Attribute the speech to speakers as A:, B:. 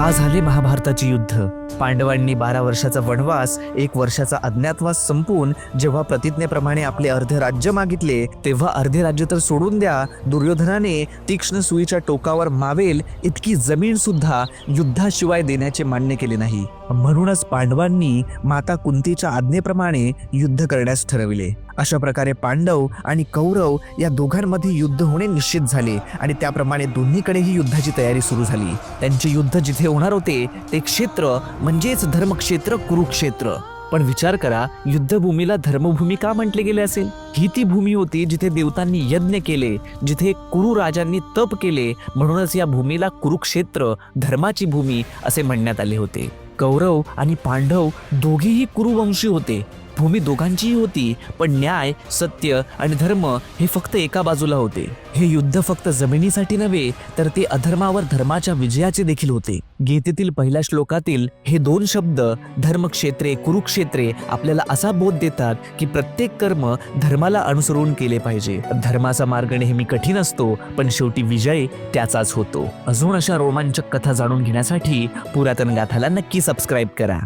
A: का झाले महाभारताचे युद्ध? पांडवांनी बारा वर्षाचा वनवास एक वर्षाचा अज्ञातवास संपून जेव्हा प्रतिज्ञेप्रमाणे आपले अर्धे राज्य मागितले तेव्हा अर्धे राज्य तर सोडून द्या दुर्योधनाने तीक्ष्ण सुईच्या टोकावर मावेल इतकी जमीन सुद्धा युद्धाशिवाय देण्याचे मान्य केले नाही. म्हणूनच पांडवांनी माता कुंतीच्या आज्ञेप्रमाणे युद्ध करण्यास ठरविले. अशा प्रकारे पांडव आणि कौरव या दोघांमध्ये युद्ध होणे निश्चित झाले आणि त्याप्रमाणे दोन्हीकडेही युद्धाची तयारी सुरू झाली. त्यांचे युद्ध जिथे होणार होते ते क्षेत्र म्हणजेच धर्मक्षेत्र कुरुक्षेत्र. पण विचार करा युद्धभूमीला धर्मभूमी का म्हटले गेले असेल? ही ती भूमी होती जिथे देवतांनी यज्ञ केले जिथे कुरु राजांनी तप केले म्हणूनच या भूमीला कुरुक्षेत्र धर्माची भूमी असे म्हणण्यात आले होते. कौरव आणि पांडव दोघेही कुरुवंशी होते. भूमी दोघांचीही होती पण न्याय सत्य आणि धर्म हे फक्त एका बाजूला होते. हे युद्ध फक्त जमिनीसाठी नव्हे तर ते अधर्मावर धर्माच्या विजयाचे देखील होते. गीतेतील पहिल्या श्लोकातील हे दोन शब्द धर्मक्षेत्रे कुरुक्षेत्रे आपल्याला असा बोध देतात की प्रत्येक कर्म धर्माला अनुसरून केले पाहिजे. धर्माचा मार्ग नेहमी कठीण असतो पण शेवटी विजय त्याचाच होतो. अजून अशा रोमांचक कथा जाणून घेण्यासाठी पुरातन गाथाला नक्की सबस्क्राईब करा.